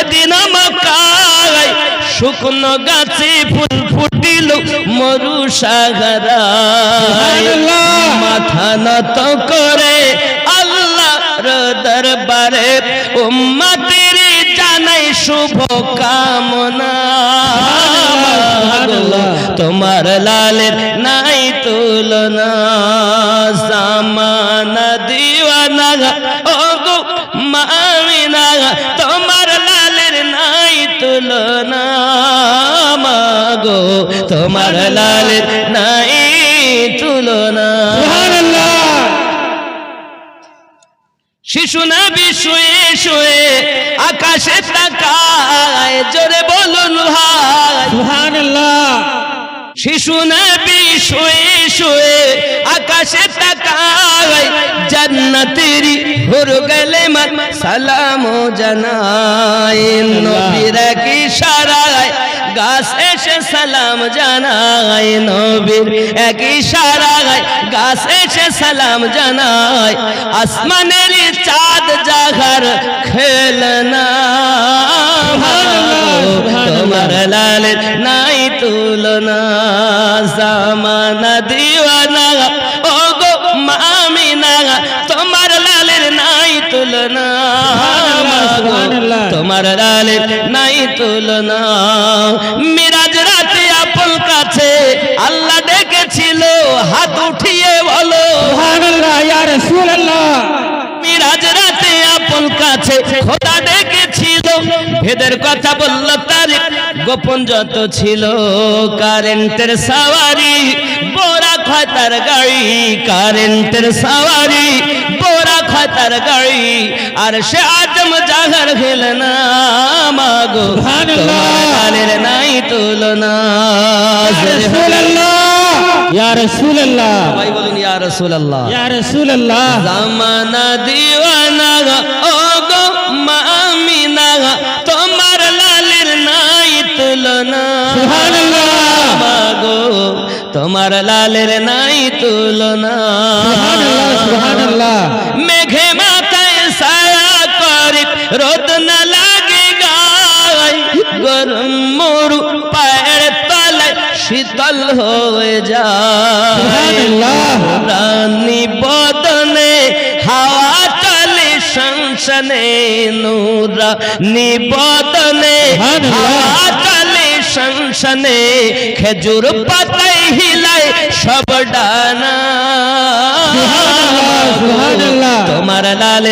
সেদিন মকায় শুকনো গাছে ফুল ফুটিল মরু সাগরায় মাথা নত করে আল্লাহর দরবারে উম্মতের জানাই শুভ কামনা। তোমার লালের নাই তুলনা সামানা দিওয়ানা ও গো মামিনা। তোমার লালের নাই তুলনা। শিশু নবী শুয়ে শুয়ে আকাশে তাকায়, জোরে বলুন শিশু নবী শুয়ে শুয়ে আকাশে তাকায়, জান্নাতেরি হুর গলে মত সালাম জানায়। নবীর কি ইশারায় গাছ সালাম জানায় নবীর এক ইশারায়। গাছ এসে সালাম জানায়, আসমানের চাঁদ জাগার খেলনা। তোমার লালের নাই তুলনা, জামানা দিওয়ানা। ও গো মামিনা তোমার ডালে নাই তুলনা। মিরাজ রাতে আপন কাছে আল্লাহ ডেকেছিল হাত উঠিয়ে বলো। মিরাজ রাতে আপন কাছে খোদা ডেকেছিল ভেদের কথা বলল তার। গোপন যত ছিল কারেন্টের সাওয়ারি বোরা খয় তার গাড়ি কারেন্টের সাওয়ারি বোরা খয় তার গাড়ি। আর সে আজম জাগার খেল না মাগো। গালের নাই তুলনা। ভাই বলুন রাসূলুল্লাহ। জামানা দিওয়ানা। তোমার লালের নাই তুলনা। মেঘে মাথায় সায়া করে রোদ না লাগে গায়। গরম মরু পায়ের তলায় শীতল হয়ে যায়। রানী বদনে হাওয়া চলে সংসনে নূরা। নিবদনে হাওয়া চলে সংসনে খেজুর হিলায় সব ডানা। তোমার লালের